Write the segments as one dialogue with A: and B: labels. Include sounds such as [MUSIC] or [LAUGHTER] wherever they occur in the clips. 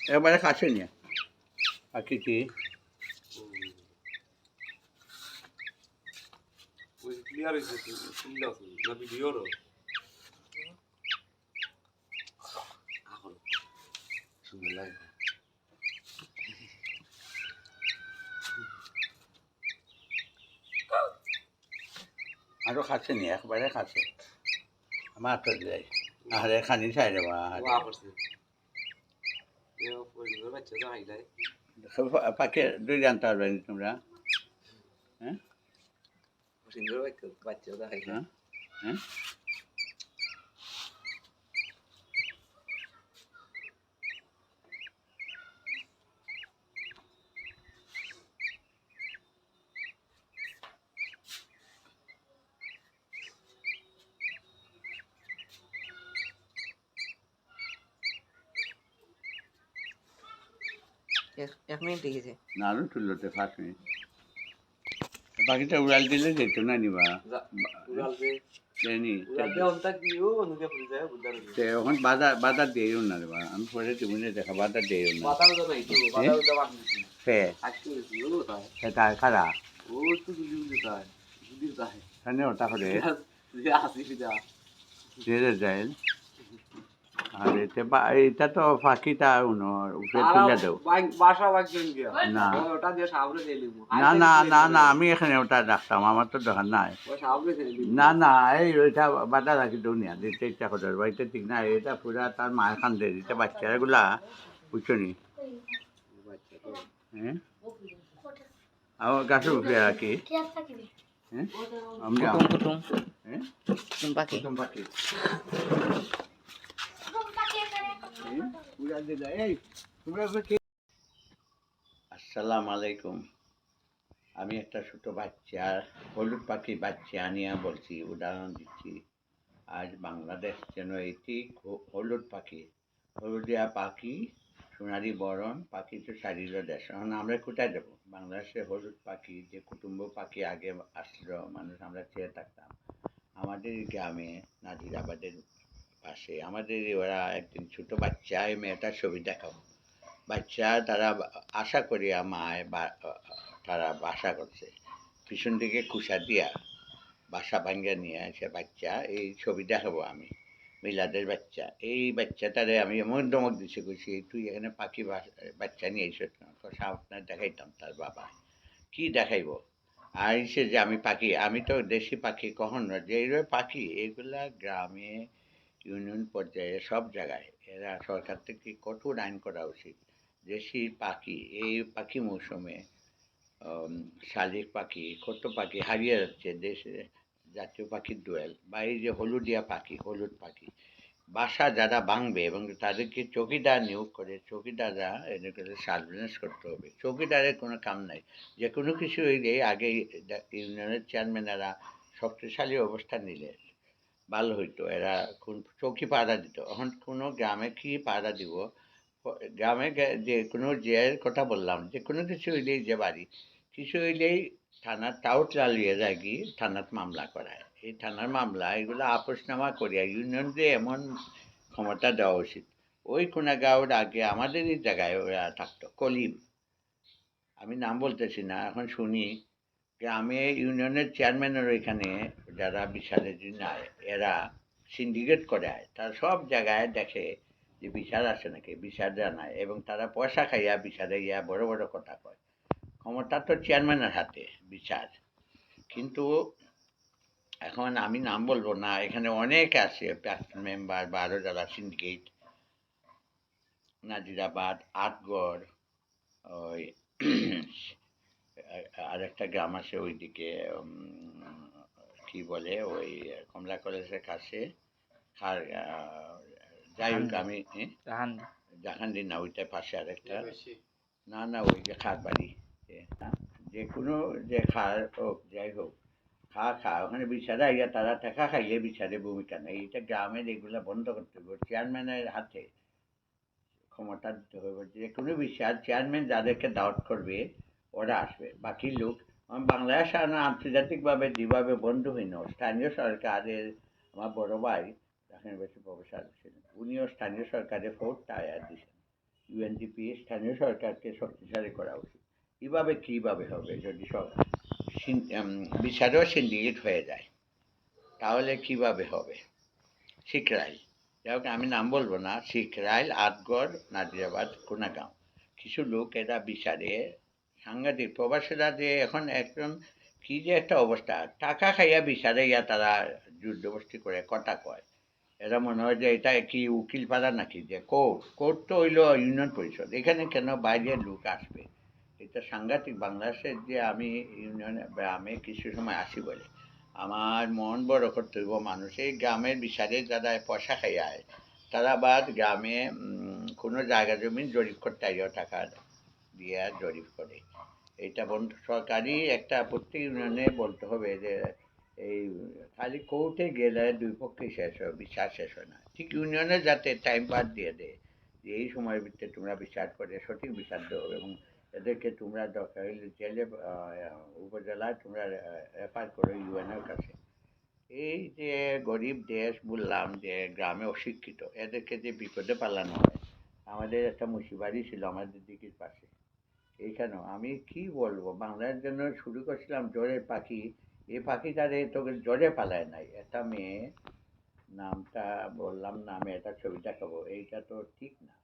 A: একবারে কাছে নিয়ে। পাখিটি
B: ওই ক্লিয়ার হয়েছে শুনলে না ভিডিওর সুন্দর লাগে
A: আরও কাছে নিয়ে একবারে কাছে। আমার তো যাই আরে খানি চাই রে বা
B: ওয়া করছে এ পরিবার বাচ্চা তো হাইলাই
A: পাখি দুই জানতে পারবে না তোমরা হ্যাঁ হ্যাঁ
C: এক মিনিট লিখেছে
A: নাড়ু তুলতে পাঁচ মিনিট পাখিটা উড়াল দিলে যেত না নিবা? এখন না আমি পরে তুমি দেখা না। খারা ওটা করে। যায় আর এতে এটা তো পাখিটা উনো উপরে তুলে দেও। না।
B: ওটা দিয়ে সাবরে দিয়ে লিবো
A: না না না না আমি এখানে ওটা রাখতাম আমার তো দোকান নাই।
B: সাবরে দিয়ে লিবো
A: না না এই ওইটা বাধা রাখি দুনিয়া দিতে ইচ্ছা করে বাড়িতে ঠিক না এটা পুরা তার মায়ের খান দিয়ে দিতে বাচ্চাগুলা বুঝছ নি?
B: বাচ্চা তো
A: হ্যাঁ? আমার গাছের উপরে রাখি হ্যাঁ? আমি
C: কুটুম কুটুম
A: হ্যাঁ
C: পাখি।
A: প্রথম পাখি। আসসালাম আলাইকুম আমি একটা ছোট বাচ্চা, হলুদ পাখি বাচ্চা আনিয়া বলছি, উদাহরণ দিচ্ছি। আজ বাংলাদেশ যেন এটি হলুদ পাখি। হলুদিয়া পাখি সোনারি বরণ, পাখি তো সারিল দেশ। এখন আমরা কোথায় যাব? বাংলাদেশে হলুদ পাখি, যে কুটুম্ব পাখি আগে আসলো, মানুষ আমরা চেয়ে থাকতাম। আমাদের গ্রামে নাজিরাবাদের পাশে। আমাদের ওরা একদিন ছোট বাচ্চা এই মেয়েটার ছবি দেখাবো। বাচ্চা তারা আশা করি আমায় বা, তারা বাসা করছে। পিছন দিকে কুসা দিয়া বাসা ভাঙ্গা নিয়ে সে বাচ্চা, এই ছবি দেখাবো আমি, মিলাদের বাচ্চা। এই বাচ্চাটারে আমি এমন দমক দিছে, কইছি তুই এখানে পাখি বাচ্চা নিয়ে এসে আপনার দেখাইতাম তার বাবা। কি দেখাইব? আর সে যে আমি পাখি, আমি তো দেশি পাখি কখন যে পাখি, এগুলা গ্রামে ইউনিয়ন পর্যায়ে সব জায়গায় এরা সরকার থেকে কঠোর আইন করা উচিত। দেশি পাখি, এই পাখি মৌসুমে শালিক পাখি, কত পাখি হারিয়ে যাচ্ছে দেশে জাতীয় পাখির দোয়েল বা এই যে হলুদিয়া পাখি, হলুদ পাখি। বাসা যারা ভাঙবে এবং তাদেরকে চৌকিদার নিয়োগ করে, চৌকিদাররা এদেরকে সার্ভিলেন্স করতে হবে। চৌকিদারের কোনো কাম নাই। যে কোনো কিছু হইলে আগে ইউনিয়নের চেয়ারম্যানেরা শক্তিশালী অবস্থান নিলে ভালো হইতো, এরা কোন চৌকি পাহারা দিত। এখন কোনো গ্রামে কি পাহারা দিব? গ্রামে যে কোনো জের কথা বললাম, যে কোনো কিছু হইলেই যে বাড়ি, কিছু হইলেই থানার টাউট চালিয়ে যায় কি থানাত মামলা করায়। এই থানার মামলা, এগুলো আপোষনামা করিয়া ইউনিয়ন ইউনিয়নকে এমন ক্ষমতা দেওয়া উচিত, ওই কোনাগাঁওর আগে আমাদের এই জায়গায় ওরা থাকতো, কলিম। আমি নাম বলতেছি না, এখন শুনি। গ্রামে ইউনিয়নের চেয়ারম্যানের ওইখানে যারা বিচারে নাই এরা সিন্ডিকেট করে আয়। তারা সব জায়গায় দেখে যে বিচার আসে নাকি, বিচার জানায় এবং তারা পয়সা খাইয়া বিচারে ইয়া বড় বড় কথা কয়। ক্ষমতা তো চেয়ারম্যানের হাতে, বিচার। কিন্তু এখন আমি নাম বলব না, এখানে অনেক আছে প্রাক্তন মেম্বার বা আরও যারা সিন্ডিকেট নাজিরাবাদ, আটগড়, ওই একটা গ্রাম আছে ওইদিকে কি বলে ওই কমলা কলেজের কাছে খার যাই হোক আমি জাহান্ডি। না ওইটার পাশে আরেকটা। না না ওই যে খার বাড়ি। যে কোনো যে খার হোক যাই হোক খা খা ওখানে বিচারে আইয়া তারা টাকা খাইলে বিচারে ভূমিকা নেই এটা গ্রামের এগুলা বন্ধ করতে হবে। চেয়ারম্যানের হাতে ক্ষমতা দিতে হবে। যে কোনো বিচার চেয়ারম্যান যাদেরকে দাওয়াত করবে ওরা আসবে। বাকি লোক বাংলাদেশ আর আন্তর্জাতিকভাবে যেভাবে বন্ধ হইন স্থানীয় সরকারের আমার বড় ভাই এখন বেশি প্রফেসর ছিলেন, উনিও স্থানীয় সরকারের ফোর্ট টায়ার দিয়েছেন। ইউএনডিপি স্থানীয় সরকারকে শক্তিশালী করা উচিত। কীভাবে কীভাবে হবে যদি সব বিচারেও সিন্ডিকেট হয়ে যায়, তাহলে কীভাবে হবে? শিখরাইল যাই হোক, আমি নাম বলব না শিখরাইল আটগড়, নাজিরাবাদ, কোনাগাঁও। কিছু লোক এরা বিচারে সাংঘাতিক প্রবাসীরা যে এখন একজন কি যে একটা অবস্থা। টাকা খাইয়া বিচারে ইয়া তারা যুদ্ধবস্তি করে কটা কয়। এরা মনে হয় যে এটা কি উকিল পাড়া নাকি? যে কোর্ট কোর্ট তো হইল ইউনিয়ন পরিষদ। এখানে কেন বাইরের লোক আসবে? এটা সাংঘাতিক। বাংলাদেশের যে আমি ইউনিয়নে গ্রামে কিছু সময় আসি বলে, আমার মন বড় করতে হইব মানুষ। এই গ্রামের বিচারে যারা পয়সা খাইয়া আয়, তারা বাদ গ্রামে কোনো জায়গা জমি জরিপ করতে টাকা দিয়ে জরিপ করে। এটা বন্ধ সরকারি একটা প্রত্যেক ইউনিয়নে বলতে হবে যে, এই খালি কোর্টে গেলে দুই পক্ষে শেষ হয় বিচার শেষ হয় না। ঠিক ইউনিয়নে যাতে টাইম বাদ দিয়ে দেয়, যে এই সময়ের ভিতরে তোমরা বিচার করে, সঠিক বিচার দেবো এবং এদেরকে তোমরা দরকার হলে জেলে উপজেলায় তোমরা রেফার করো ইউএনের কাছে। এই যে গরিব দেশ বললাম যে গ্রামে অশিক্ষিত, এদেরকে যে বিপদে পালানো হয়, আমাদের একটা মুসিবাড়ি ছিল আমাদের দিকের পাশে। এইখানেও আমি কি বলব? বাংলার জন্য শুরু করছিলাম জোরের পাখি। এই পাখিটারে তোকে জোরে পালায় নাই। একটা মেয়ে নামটা বললাম না আমি এটা ছবি দেখাবো। এইটা তো ঠিক না।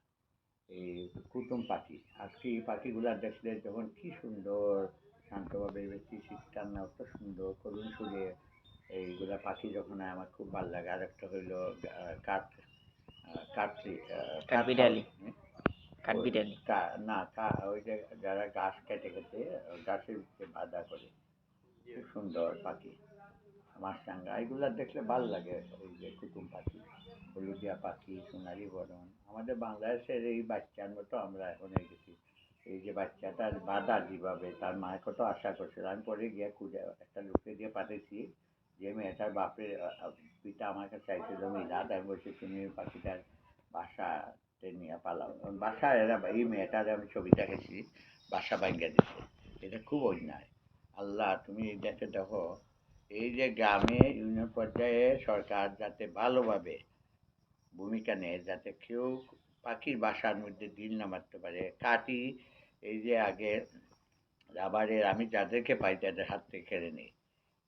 A: এই কুটুম পাখি। আজকে এই পাখিগুলা দেখলে যখন কি সুন্দর শান্তভাবে ব্যক্তি শিক্ষার না অত সুন্দর করুণ সুরে এইগুলা পাখি যখন আমার খুব ভালো লাগে আর একটা হইল কাঠ কাঠলি
C: কাঠবিড়ালি। কাঠবিড়ালি।
A: না কা ওই যে যারা গাছ কেটে কেটে গাছের বাধা করে খুব সুন্দর পাখি মাছরাঙ্গা এগুলা দেখলে ভালো লাগে ওই যে কুটুম পাখি হলুদিয়া পাখি সোনালি বরণ। আমাদের বাংলাদেশের এই বাচ্চার মতো আমরা এখন হয়ে গেছি এই যে বাচ্চাটার বাধা যেভাবে তার মায়ের কত আশা করছিল আমি পরে গিয়ে খুঁজে একটা লোকে দিয়ে পাঠিয়েছি যে মেয়েটার বাপের পিতা আমার কাছে চাইছিল মিলাদ আমি বলছি তুমি ওই পাখিটার বাসাতে নিয়ে পালাও বাসায় এরা এই মেয়েটার আমি ছবি দেখেছি বাসা ভাঙ্গা দিচ্ছে এটা খুব অন্যায়। আল্লাহ তুমি দেখে দেখো এই যে গ্রামে ইউনিয়ন পর্যায়ে সরকার যাতে ভালোভাবে ভূমিকা নেয় যাতে কেউ পাখির বাসার মধ্যে দিল না মারতে পারে কাটি এই যে আগে রাবারের আমি যাদেরকে পাই তাদের হাত থেকে কেড়ে নিই।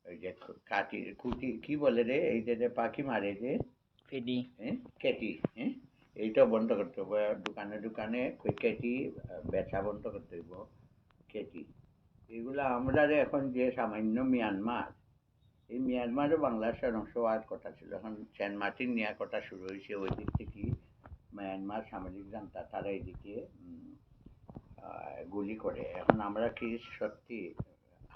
A: ওই যে কাটি কুটি কি বলে রে? এই যে পাখি মারে যে?
C: ফেডি
A: হ্যাঁ? কেটি হ্যাঁ? এইটাও বন্ধ করতে হবে। দোকানে দোকানে কেটি বেচা বন্ধ করতে হইব। কেটি এগুলো আমরা এখন যে সামান্য মিয়ানমার এই মিয়ানমারে বাংলাদেশের অংশ হওয়ার কথা ছিল। এখন সেন্ট মার্টিন নেওয়ার কথা শুরু হয়েছে ওই দিক থেকে। মিয়ানমার সামাজিক জানতা তারা এইদিকে উম, গুলি করে। এখন আমরা কি সত্যি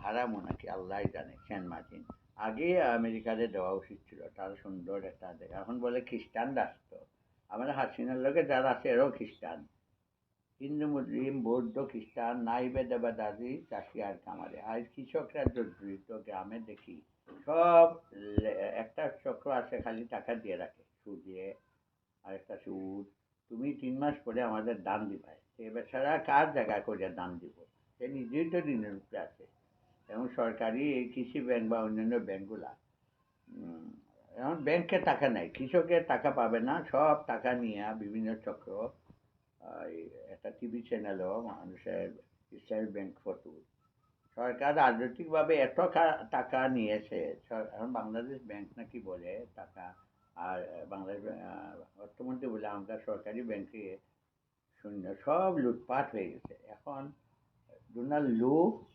A: হারামো নাকি? আল্লাহ জানে সেন্ট মার্টিন। আগে আমেরিকাতে দেওয়া উচিত ছিল। তার সুন্দর একটা এখন বলে খ্রিস্টান রাষ্ট্র। আমাদের হাসিনার লোকে যারা আছে এরাও খ্রিস্টান। হিন্দু, মুসলিম, বৌদ্ধ, খ্রিস্টান নাই নাইবে দেবাদাদি চাষি আর কামারে আর কৃষকরা জর্জরিত গ্রামে দেখি, সব একটা চক্র আছে খালি টাকা দিয়ে রাখে। সুদ আর একটা সুদ। তুমি তিন মাস পরে আমাদের দান দিবাই সে বেচারা কার জায়গায় করে দান দিব? সে নিজেই তো ঋণের উপরে আছে। এবং সরকারি এই কৃষি ব্যাংক বা অন্যান্য ব্যাংকগুলা এখন ব্যাংকে টাকা নাই কৃষকের টাকা পাবে না সব টাকা নিয়ে বিভিন্ন চক্র একটা টিভি চ্যানেলও মানুষের ইসলামী ব্যাংক ফটো সরকার রাজনৈতিকভাবে এত টাকা নিয়েছে এখন বাংলাদেশ ব্যাংক নাকি বলে টাকা আর বাংলাদেশ অর্থমন্ত্রী বলে আমরা সরকারি ব্যাংকে শূন্য সব লুটপাট হয়ে গেছে এখন ডোনাল্ড লু আহ,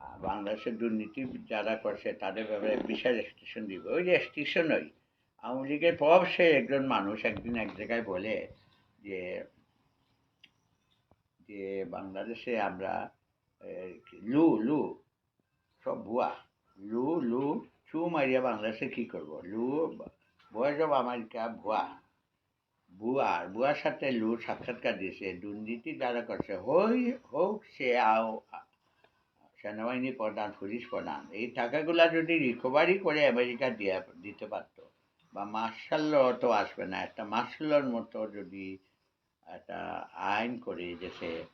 A: বাংলাদেশের দুর্নীতি যারা করছে, তাদের ব্যাপারে বিশাল রেস্ট্রিকশন দিব। ওই যে রেস্ট্রিকশনই আওয়ামী লীগের প্রভাব সে একজন মানুষ একদিন এক জায়গায় বলে যে যে বাংলাদেশে আমরা লু লু, সব ভুয়া। লু লু, চু মারিয়া বাংলাদেশে কি করব? লু, বয়স অফ আমেরিকা ভুয়া। আর ভুয়ার সাথে লু সাক্ষাৎকার দিয়েছে। দুর্নীতি যারা করছে, হই হোক সে আও সেনাবাহিনী প্রধান, পুলিশ প্রধান, এই টাকাগুলা যদি রিকভারি করে আমেরিকা দিয়ে, দিতে পারতো। বা মার্শাল তো আসবে না, একটা মার্শাল মতো যদি একটা আইন করে যেতে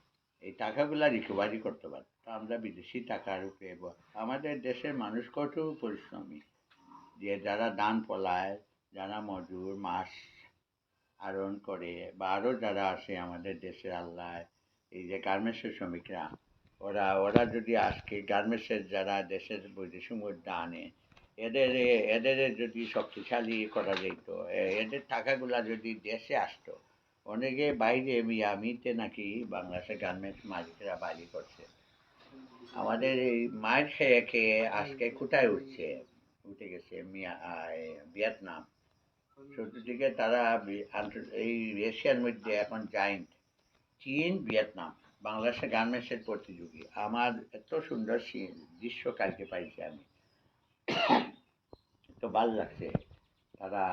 A: এই টাকাগুলা রিকভারি করতে পারতো। আমরা বিদেশি টাকার উপরে ব- আমাদের দেশের মানুষ কঠোর পরিশ্রমী। যে যারা দান পলায়, যারা মজুর, মাস আরোহণ করে, বা আরও যারা আছে আমাদের দেশের আল্লাহ এই যে গার্মেন্টসের শ্রমিকরা ওরা ওরা যদি আজকে গার্মেন্টসের যারা দেশের বৈদেশিক মুদ্রা আনে এদের এদের যদি শক্তিশালী করা যেত এদের টাকাগুলা যদি দেশে আসতো, অনেকে বাইরে মিয়ামিতে নাকি বাংলাদেশের গার্মেন্টস মালিকরা বাড়ি করছে। আমাদের এই মায়ের খেয়ে খেয়ে আজকে কোথায় উঠছে? উঠে গেছে মিয়া ভিয়েতনাম। চতুর্দিকে তারা এই এশিয়ার মধ্যে এখন জাইন্ট চীন, ভিয়েতনাম। বাংলাদেশের গার্মেন্টসের প্রতিযোগী। আমার এত সুন্দর দৃশ্য কালকে পাইছি আমি। [COUGHS] তো ভালো লাগছে। তারা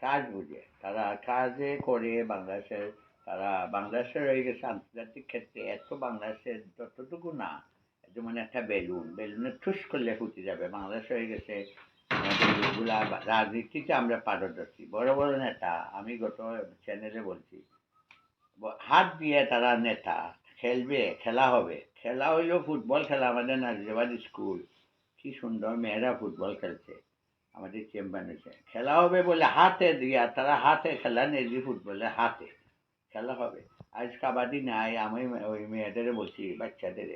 A: কাজ বুঝে। তারা কাজে করে বাংলাদেশের তারা বাংলাদেশের হয়ে গেছে আন্তর্জাতিক ক্ষেত্রে এত বাংলাদেশের যতটুকু না যেমন একটা বেলুন। বেলুনে ঠুস করলে ফুটে যাবে। বাংলাদেশ হয়ে গেছে। এগুলা রাজনীতিতে আমরা পারদর্শী। বড় বড় নেতা। আমি গত চ্যানেলে বলছি। হাত দিয়ে তারা নেতা। খেলবে, খেলা হবে। খেলা হইল ফুটবল খেলা, আমাদের নাজিরাবাদ স্কুল। কি সুন্দর মেয়েরা ফুটবল খেলছে, আমাদের চেম্বার খেলা হবে বলে হাতে দিয়া তারা হাতে খেলা নেই ফুটবলে হাতে। খেলা হবে। আজ কাবাডি নাই, আমি ওই মেয়েদের বলছি বাচ্চাদের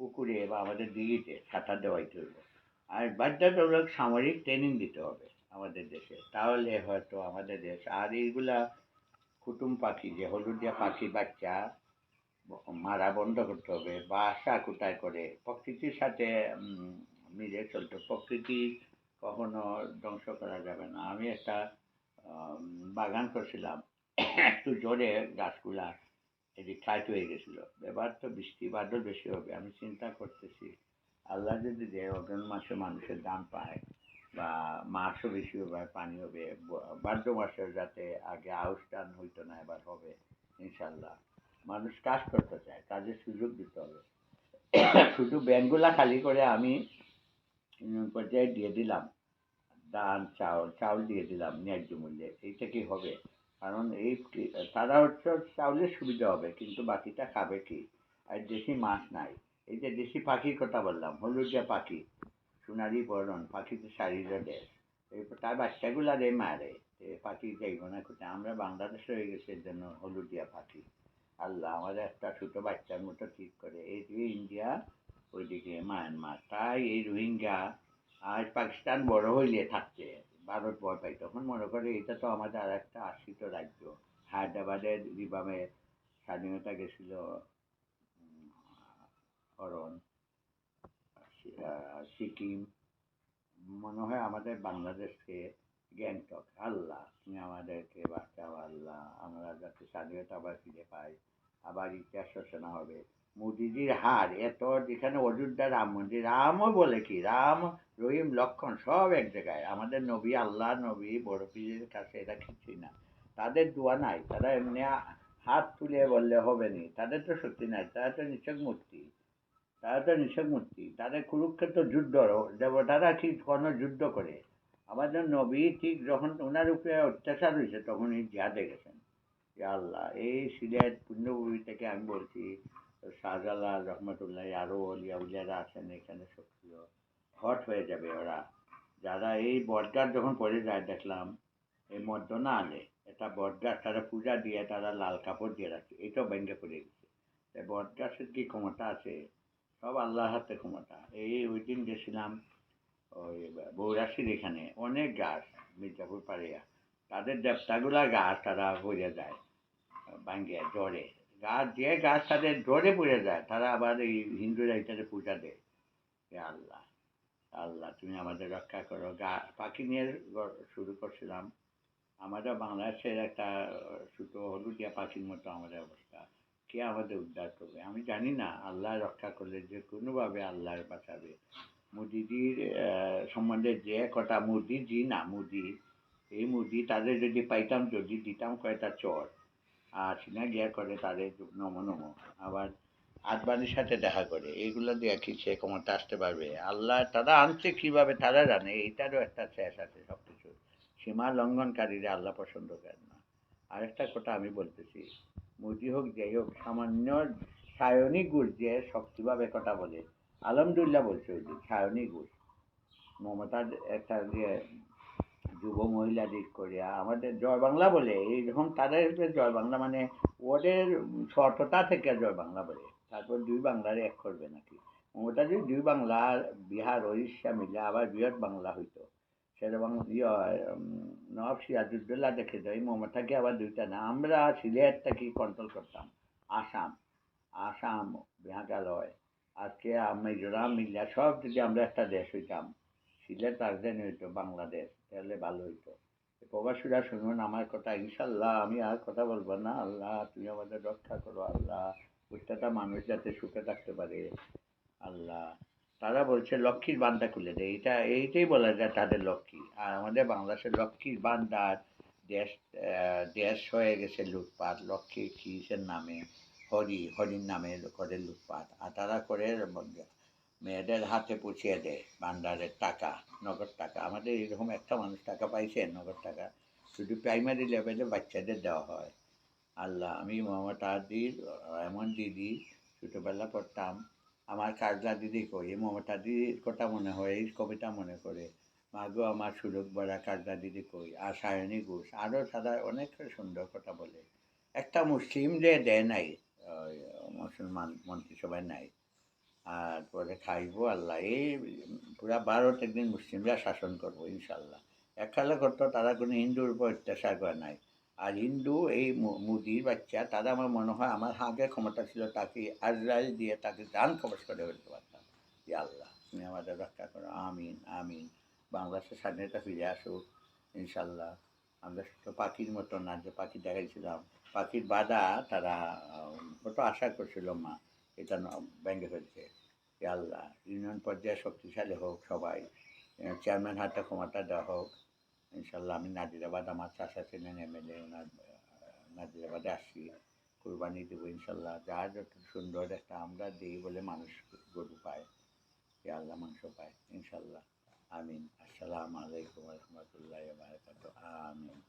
A: পুকুরে বা আমাদের দিঘিতে সাঁতার দেওয়াইতে হইবে আর বাচ্চাদের সামরিক ট্রেনিং দিতে হবে আমাদের দেশে। তাহলে হয়তো আমাদের দেশ, আর এইগুলা কুটুম পাখি যে হলুদিয়া পাখি বাচ্চা মারা বন্ধ করতে হবে বাসা কোথায় করে? প্রকৃতির সাথে মিলে চলতে প্রকৃতি কখনো ধ্বংস করা যাবে না। আমি একটা বাগান করছিলাম। একটু জোরে গাছগুলা এটি টাইট হয়ে গেছিল। এবার তো বৃষ্টি বাদল বেশি হবে। আমি চিন্তা করতেছি, আল্লাহ যদি যে অগ্রহণ মাসে মানুষের দাম পায় বা মাছও বেশি হবে, পানি হবে, ব- ভাদ্র মাসে যাতে আগে আউশ টান হইতো না, এবার হবে, ইনশাল্লাহ। মানুষ কাজ করতে চায়, কাজের সুযোগ দিতে হবে। শুধু ব্যাংকগুলা খালি করে আমি পর্যায়ে দিয়ে দিলাম, ধান, চাউল চাউল দিয়ে দিলাম ন্যায্য মূল্যে, এইটা কি হবে? কারণ এই তারা হচ্ছে চাউলের সুবিধা হবে, কিন্তু বাকিটা খাবে কি? আর দেশি মাছ নাই। এই যে দেশি পাখির কথা বললাম, হলুদিয়া পাখি, সোনালি বরণ, পাখিতে শারীর দেশ এই তার বাচ্চাগুলা রে মারে পাখি যাইব না কোথায়? আমরা বাংলাদেশে হয়ে গেছে এর জন্য হলুদিয়া পাখি। আল্লাহ আমাদের একটা ছোট বাচ্চার মতো ঠিক করে। এইদিকে ইন্ডিয়া, ওইদিকে মায়ানমার। তাই এই রোহিঙ্গা আজ পাকিস্তান বড় হইলে থাকছে। ভারত ভয় পাই তখন। মনে করে এটা তো আমাদের আর একটা আশ্রিত রাজ্য। হায়দ্রাবাদের রিবামে স্বাধীনতা গেছিল অরণ সিকিম। মনে হয় আমাদের বাংলাদেশকে গ্যাংটক। আল্লাহ, তুমি আমাদেরকে আল্লাহ আমরা যাতে স্বাধীনতা আবার ফিরে পাই, আবার ইতিহাস রচনা হবে। মোদিজির হার, এত যেখানে অযোধ্যা রাম মন্দির, রামও বলে কি, রাম, রহিম, লক্ষণ সব এক জায়গায়। আমাদের নবী আল্লাহ, নবী বড় পীরের কাছে এটা কিছুই না। তাদের দোয়া নাই, তারা এমনি হাত তুলে বললে হবে নি। তাদের তো সত্যি নাই, তারা তো নিছক মূর্তি। তারা তো নিছক মূর্তি। তাদের কুরুক্ষেত্র যুদ্ধ, দেবতারা কি কোনো যুদ্ধ করে? আমাদের নবী ঠিক যখন ওনার উপরে অত্যাচার হয়েছে তখন জিহাদে গেছেন। আল্লাহ, এই সিলেট পুণ্যভূমি থেকে আমি বলছি, শাহজালাল রহমতুল্লাহ আরও অলিয়া উলিয়ারা আছেন এখানে সক্রিয়। হট হয়ে যাবে ওরা। যারা এই বটগাছ যখন পড়ে যায়, দেখলাম, এই মধ্য না আনে এটা বটগাছ, তারা পূজা দিয়ে তারা লাল কাপড় দিয়ে রাখছে এটাও ভেঙে করে দিচ্ছে এই বটগাছের কি ক্ষমতা আছে? সব আল্লাহর হাতে ক্ষমতা। এই ওই দিন গেছিলাম, ওই বৌরাশির এখানে, অনেক গাছ, মির্জাপুর পাড়িয়া তাদের দেবতাগুলা গাছ তারা পড়ে যায়, ভাঙ্গে, জ্বরে। গাছ যে গাছ তাদের জ্বরে পড়ে যায়, তারা আবার এই হিন্দুরা এটাতে পূজা দেয়। আল্লাহ আল্লাহ, তুমি আমাদের রক্ষা করো। গা, পাখি নিয়ে শুরু করছিলাম। আমাদের বাংলাদেশের একটা ছোটো হলুদিয়া পাখির মতো আমাদের অবস্থা। কে আমাদের উদ্ধার করবে? আমি জানি না। আল্লাহ রক্ষা করলে যে কোনোভাবে আল্লাহ বাঁচাবে। মোদিজির সম্বন্ধে যে কথা মোদিজি, না মোদি এই মোদি তাদের যদি পাইতাম, যদি দিতাম কয়টা চর। আর সিনা গিয়া করে তাদের নম নম। আবার আদবানির সাথে দেখা করে। এইগুলো দিয়ে কি সে ক্ষমতা আসতে পারবে? আল্লাহ তারা আনছে কীভাবে, তারা জানে। এইটারও একটা শেষ আছে সব কিছু সীমা লঙ্ঘনকারীরা আল্লাহ পছন্দ করেন না। আরেকটা কথা আমি বলতেছি। মোদি হোক, যাই হোক, সামান্য সায়নী গুড় যে শক্তিভাবে কথা বলে। আলহামদুলিল্লাহ বলছে ওই যে, সায়নী গুড়। মমতার একটা যে যুব মহিলাদের করিয়া আমাদের জয় বাংলা বলে এইরকম তাদের উপরে জয় বাংলা মানে ওদের সততা থেকে জয় বাংলা বলে তারপর দুই বাংলার এক করবে নাকি। মমতা যদি দুই বাংলা, বিহার উড়িষ্যা মিলে আবার বৃহৎ বাংলা হইতো, সেরকম ইয়ে নবাব সিরাজুদ্দৌলা দেখে যাই, মমতাকে আবার দুইটা না, আমরা সিলেটটাকে কন্ট্রোল করতাম? আসাম আসাম, মেঘালয়, আজকে মিজোরাম মিলিয়া সব যদি আমরা একটা দেশ হইতাম, সিলেট, রাজধানী হইতো বাংলাদেশ। তাহলে ভালো হইতো। প্রবাসীরা শুনুন, আমার কথা ইনশাল্লাহ আমি আর কথা বলব না, আল্লাহ, তুমি আমাদের রক্ষা করো, আল্লাহ প্রত্যেকটা মানুষ যাতে সুখে থাকতে পারে, আল্লাহ। তারা বলছে, লক্ষ্মীর বান্ধা খুলে দেয় এটা, এইটাই বলা যায় তাদের লক্ষ্মী। আর আমাদের বাংলাদেশের লক্ষ্মীর বান্ধার দেশ দেশ হয়ে গেছে লুটপাট, লক্ষ্মীর কিসের নামে? হরি, হরির নামে করে লুটপাট। আর তারা করে মেয়েদের হাতে পুছিয়ে দেয় ভান্ডারের টাকা, নগদ টাকা। আমাদের এরকম একটা মানুষ টাকা পাইছে নগদ টাকা। শুধু প্রাইমারি লেভেলে বাচ্চাদের দেওয়া হয়। আল্লাহ, আমি মমতা দির এমন দিদি, ছোটোবেলা পড়তাম। আমার কাজলা দিদি কই? মমতা দিদির কথা মনে হয়, এই কবিতা মনে করে মাগো আমার সুযোগ বড়া কাজলা দিদি কই? আর সায়নী ঘোষ। আরও তারা অনেক সুন্দর কথা বলে। একটা মুসলিম যে দেয় নাই মুসলমান মন্ত্রিসভায় নাই আর পরে খাইবো, আল্লাহ। এই পুরা ভারত একদিন মুসলিমরা শাসন করব, ইনশাল্লাহ। এককালে করতো তারা কোনো হিন্দুর উপর অত্যাচার করে নাই। আর হিন্দু, এই মুদির বাচ্চা, তারা আমার মনে হয় আমার হাগে ক্ষমতা ছিল তাকে আজরাইল দিয়ে তাকে জান খবর করে ফেলতে পারতাম। যে আল্লাহ, তুমি আমাদের রক্ষা করো। আমিন আমিন। বাংলাদেশের স্বাধীনতা ফিরে আসুক ইনশাল্লাহ। আমরা তো পাখির মতো না, যে পাখি দেখাইছিলাম, পাখির বাধা তারা কত আশা করছিল মা, এটা ভেঙে ফেলছে। আল্লাহ? ইউনিয়ন পর্যায়ে শক্তিশালী হোক সবাই। চেয়ারম্যান হাতে ক্ষমতা দেওয়া হোক। ইনশাল্লাহ আমি নাজিরাবাদ আমার চাষা ছিলেন এমএলএ নাজিরাবাদে আসছি। কুরবানি দেবো ইনশাল্লাহ। যা যত সুন্দর একটা আমরা দিই বলে মানুষ গরু পায় আল্লাহ মাংস পায়, ইনশাল্লাহ। আমিন। আসসালামু আলাইকুম রহমতুল্লাহ আমিন।